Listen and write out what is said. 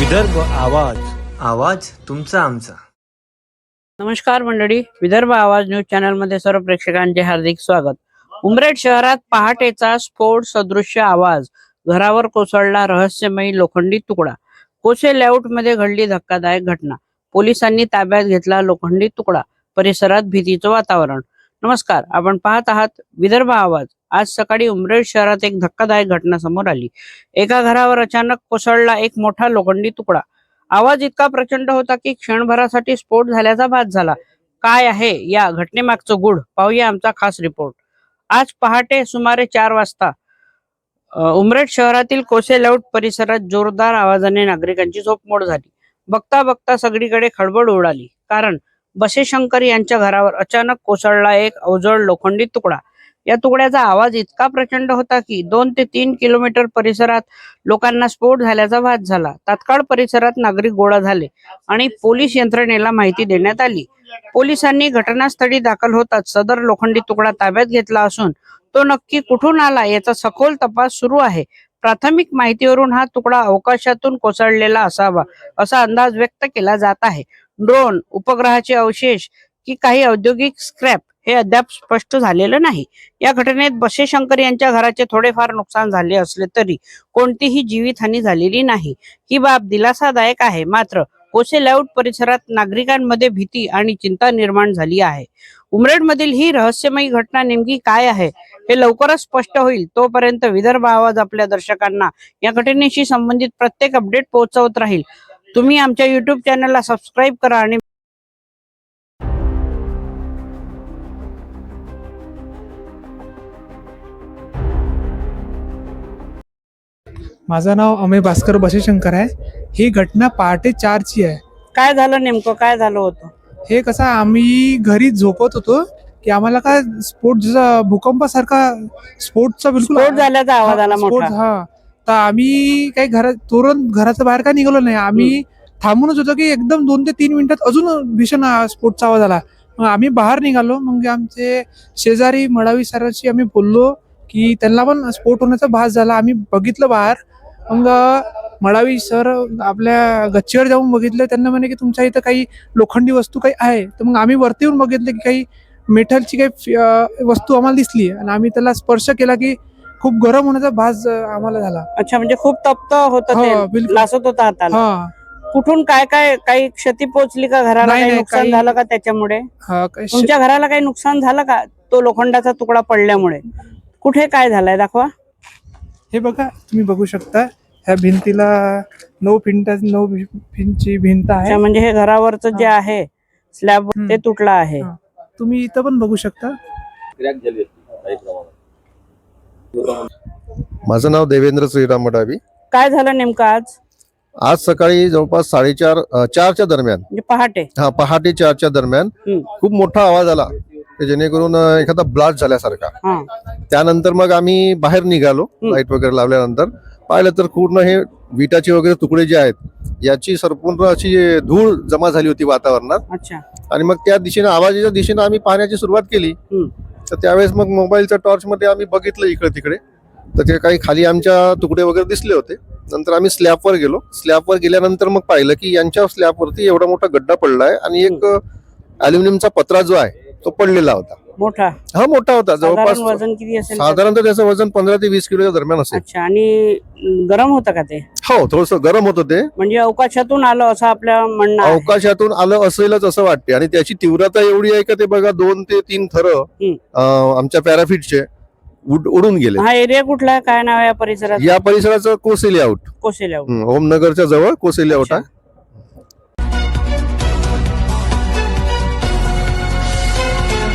विदर्भ आवाज आवाज तुमचा आमचा. नमस्कार मंडळी विदर्भ आवाज न्यूज चॅनलमध्ये सर्व प्रेक्षकांचे हार्दिक स्वागत. उमरेड शहरात पहाटेचा स्फोट सदृश्य आवाज घरावर कोसळला रहस्यमयी लोखंडी तुकडा. कोसे लेआउटमध्ये घडली धक्कादायक घटना. पोलिसांनी ताब्यात घेतला लोखंडी तुकडा परिसरात भीतीचं वातावरण. नमस्कार आपण पाहत आहात विदर्भ आवाज. आज सकाळी उमरेड शहरात एक धक्कादायक घटना समोर आली. एका घरावर अचानक कोसळला एक मोठा लोखंडी तुकडा. आवाज इतका प्रचंड होता की क्षणभरासाठी स्फोट झाल्याचा भास झाला. काय आहे या घटनेमागचं गुढ? पाहूया आमचा खास रिपोर्ट. आज पहाटे सुमारे चार वाजता उमरेड शहरातील कोसे परिसरात जोरदार आवाजाने नागरिकांची झोपमोड झाली. बघता बघता सगळीकडे खळबळ उडाली. कारण बसेशंकर यांच्या घरावर अचानक कोसळला एक अवजड लोखंडी तुकडा. या तुकड्याचा आवाज इतका प्रचंड होता की दोन ते तीन किलोमीटर परिसरात लोकांना स्फोट झाल्याचा वाद झाला. तात्काळ परिसरात नागरिक गोळा झाले आणि पोलीस यंत्रणेला माहिती देण्यात आली. पोलिसांनी घटनास्थळी दाखल होताच सदर लोखंडी तुकडा ताब्यात घेतला असून तो नक्की कुठून आला याचा सखोल तपास सुरू आहे. प्राथमिक माहितीवरून हा तुकडा अवकाशातून कोसळलेला असावा असा अंदाज व्यक्त केला जात आहे. ड्रोन उपग्रहाचे अवशेष की काही औद्योगिक स्क्रॅप हे अद्याप स्पष्ट झालेलं नाही. या घटनेत बसेशंकर यांच्या घराचे थोडेफार नुकसान झाले असले तरी कोणतीही जीवितहानी झालेली नाही. ही बाब दिलासादायक आहे. मात्र कोसे लाऊट परिसरात नागरिकांमध्ये भीती आणि चिंता निर्माण झाली आहे. उमरेडमधील ही रहस्यमयी घटना नेमकी काय आहे हे लवकरच स्पष्ट होईल. तोपर्यंत विदर्भ आवाज आपल्या दर्शकांना या घटनेशी संबंधित प्रत्येक अपडेट पोहोचवत राहील. तुम्ही आमच्या युट्यूब चॅनलला सबस्क्राईब करा आणि माझं नाव अमय भास्कर बशेशंकर आहे. ही घटना पहाटे चारची आहे. काय झालं नेमकं? काय झालं होतं? हे कसं आम्ही घरी झोपत होतो की आम्हाला काय स्फोट जसा भूकंपासारखा स्फोटचा बिलकुल स्फोट झाल्याचा आवाज आला स्फोट मोठा. हा. तर आम्ही काही घरात तुरंत घराच्या बाहेर काय निघालो नाही. आम्ही थांबूनच होतो की एकदम दोन ते तीन मिनिटात अजून भीषण आ- स्फोटचा आवाज आला. मग आम्ही बाहेर निघालो. मग आमचे शेजारी मडावी सरांशी आम्ही बोललो की त्यांना पण स्फोट होण्याचा भास झाला. आम्ही बघितलं बाहेर. मग मडावी सर आपल्या गच्चीवर जाऊन बघितलं त्यांना म्हणे की तुमच्या इथं काही लोखंडी वस्तू काही आहे. तर मग आम्ही वरती येऊन बघितलं की काही मेटलची काही वस्तू आम्हाला दिसली आणि आम्ही त्याला स्पर्श केला की खूप गरम होण्याचा भास आम्हाला झाला. अच्छा म्हणजे खूप तप्त होतं हो, ते बिलकुल. लासत होता हा. कुठून काय काय काही क्षती पोहोचली का? घराला काही नुकसान झालं का त्याच्यामुळे? तुमच्या घराला काही नुकसान झालं का? तो लोखंडाचा तुकडा पडल्यामुळे. कुठे काय झालंय? दाखवा. हे बघा तुम्ही बघू शकता. ह्या भिंतीला नऊ फिंटा नऊ फिंची भिंत आहे म्हणजे हे घरावरचं जे हा. आहे स्लॅब. ते तुटलं आहे हा. तुम्ही इथं पण बघू शकता माझं नाव देवेंद्र श्रीराम मडावी काय झालं नेमकं आज आज सकाळी जवळपास साडेचार अ, चारच्या दरम्यान म्हणजे पहाटे हा पहाटे चारच्या दरम्यान हम्म. खूप मोठा आवाज आला जेणेकरून अ, एखादा ब्लास्ट झाल्यासारखा हा त्यानंतर मग आम्ही बाहेर निघालो. लाइट वगैरे लावल्यानंतर पाहिलं तर पूर्ण हे विटाचे वगैरे तुकडे जे आहेत याची संपूर्ण अशी धूळ जमा झाली होती वातावरणात. अच्छा. आणि मग त्या दिशेने आवाजाच्या दिशेने आम्ही पाहण्याची सुरुवात केली. तर त्यावेळेस मग मोबाईलच्या टॉर्च मध्ये आम्ही बघितलं इकडे तिकडे तर ते काही खाली आमच्या तुकडे वगैरे दिसले होते. नंतर आम्ही स्लॅबवर गेलो. स्लॅबवर गेल्यानंतर मग पाहिलं की यांच्या स्लॅबवरती एवढा मोठा गड्डा पडलाय आणि एक अल्युमिनियमचा पत्रा जो आहे तो पडलेला होता. मोठा. हा मोठा होता. साधारण जवळपास वजन किती असेल? साधारणतः त्याचं वजन पंधरा ते वीस किलोच्या दरम्यान असेल. अच्छा आणि गरम होतं का ते? हो थोडस गरम होतं ते. म्हणजे अवकाशातून आलं असं आपलं म्हणणं आहे. अवकाशातून आलं असेलच असं वाटते आणि त्याची तीव्रता एवढी आहे का ते बघा दोन ते तीन थर हम्म. आमच्या पॅराफिटचे उड- उडून गेले. हा एरिया कुठला आहे? काय नाव आहे या परिसरात या परिसराचं कोसे लेआउट कोसेल्या ओमनगरच्या जवळ कोसे लेआउट आहे.